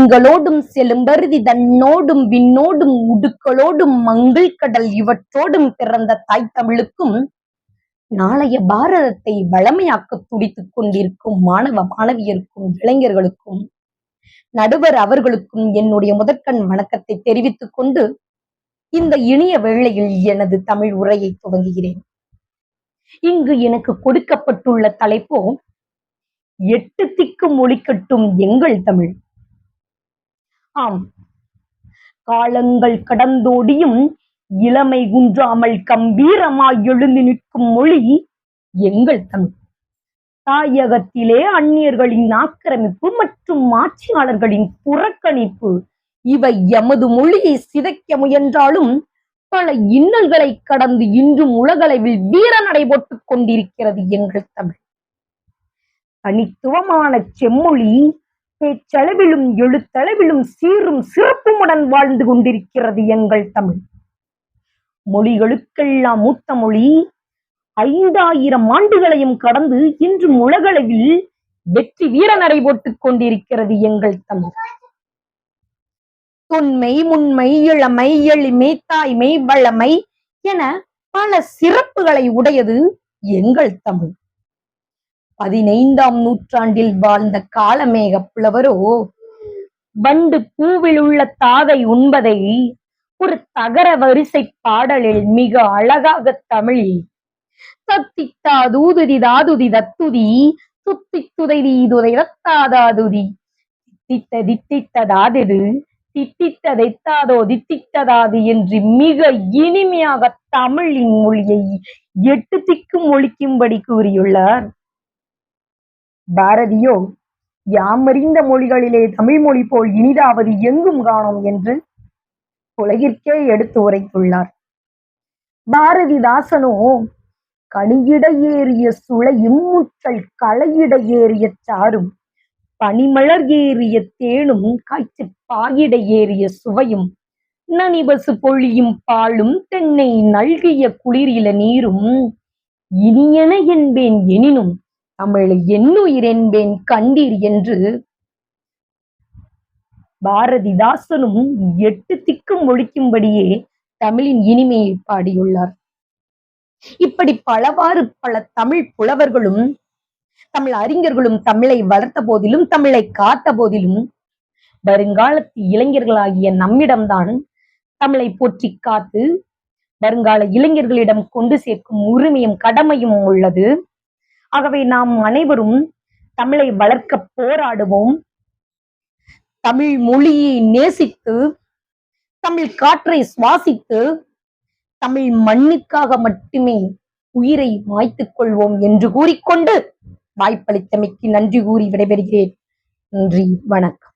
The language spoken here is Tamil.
திங்களோடும் செலும்பருதி தன்னோடும் விண்ணோடும் உடுக்களோடும் மங்கள் கடல் இவற்றோடும் பிறந்த தாய் தமிழுக்கும் நாளைய பாரதத்தை வளமையாக்க துடித்துக் கொண்டிருக்கும் மாணவ மாணவியருக்கும் இளைஞர்களுக்கும் நடுவர் அவர்களுக்கும் என்னுடைய முதற்கண் வணக்கத்தை தெரிவித்துக் கொண்டு இந்த இனிய வேளையில் எனது தமிழ் உரையை துவங்குகிறேன். இங்கு எனக்கு கொடுக்கப்பட்டுள்ள தலைப்போ எட்டு திக்கு மொழிக்கட்டும் எங்கள் தமிழ். ஆம். காலங்கள் கடந்தோடியும் இளமை குன்றாமல் கம்பீரமாய் எழுந்து நிற்கும் மொழி எங்கள் தமிழ். தாயகத்திலே அந்நியர்களின் ஆக்கிரமிப்பு மற்றும் ஆட்சியாளர்களின் புறக்கணிப்பு இவை எமது மொழியை சிதைக்க முயன்றாலும் பல இன்னல்களை கடந்து இன்றும் உலகளவில் வீர நடைபோட்டுக் கொண்டிருக்கிறது எங்கள் தமிழ். தனித்துவமான செம்மொழி பேச்சளவிலும் எழுத்தளவிலும் சீரும் சிறப்புமுடன் வாழ்ந்து கொண்டிருக்கிறது எங்கள் தமிழ். மொழிகளுக்கெல்லாம் மூத்த மொழி ஐந்தாயிரம் ஆண்டுகளையும் கடந்து இன்றும் உலகளவில் வெற்றி வீர நடைபோட்டுக் கொண்டிருக்கிறது எங்கள் தமிழ். தொன்மை முன்மை இளமை எளிமை தாய்மை வளமை என பல சிறப்புகளை உடையது எங்கள் தமிழ். பதினைந்தாம் நூற்றாண்டில் வாழ்ந்த காலமேக புலவரோ வண்டு பூவில் உள்ள தாதை உண்பதை ஒரு தகர வரிசை பாடலில் மிக அழகாக தமிழில் தத்தித்தா தூதுதி தாதுதி தத்துதி துத்தி துதைதி துதை தத்தாதாதுதி தித்தித்த தித்தித்ததாதெது தித்தித்ததைத்தாதோ தித்தித்ததாது என்று மிக இனிமையாக தமிழின் மொழியை எட்டு திக்கும் ஒழிக்கும்படி கூறியுள்ளார். பாரதியோ யாமறிந்த மொழிகளிலே தமிழ் மொழி போல் இனிதாவது எங்கும் காணோம் என்று உலகிற்கே எடுத்து உரைத்துள்ளார். பாரதிதாசனோ கனியிட ஏறிய சுளையும் முற்றல் களையிட ஏறிய சாரும் பனிமலர் ஏறிய தேனும் காய்ச்சி பாயிட ஏறிய சுவையும் நனிபசு பொழியும் பாலும் தென்னை நல்கிய குளிரில நீரும் இனியன என்பேன் எனினும் தமிழை என்னுயிர் என்பேன் கண்டீர் என்று பாரதிதாசனும் எட்டு திக்கும் ஒழிக்கும்படியே தமிழின் இனிமையை பாடியுள்ளார். இப்படி பலவாறு பல தமிழ் புலவர்களும் தமிழ் அறிஞர்களும் தமிழை வளர்த்த போதிலும் தமிழை காத்த போதிலும் வருங்காலத்து இளைஞர்களாகிய நம்மிடம்தான் தமிழை போற்றி காத்து வருங்கால இளைஞர்களிடம் கொண்டு சேர்க்கும் உரிமையும் கடமையும் உள்ளது. ஆகவே நாம் அனைவரும் தமிழை வளர்க்க போராடுவோம். தமிழ் மொழியை நேசித்து தமிழ் காற்றை சுவாசித்து தமிழ் மண்ணுக்காக மட்டுமே உயிரை மாய்த்துக் கொள்வோம் என்று கூறிக்கொண்டு வாய்ப்பளித்தமைக்கு நன்றி கூறி விடைபெறுகிறேன். நன்றி வணக்கம்.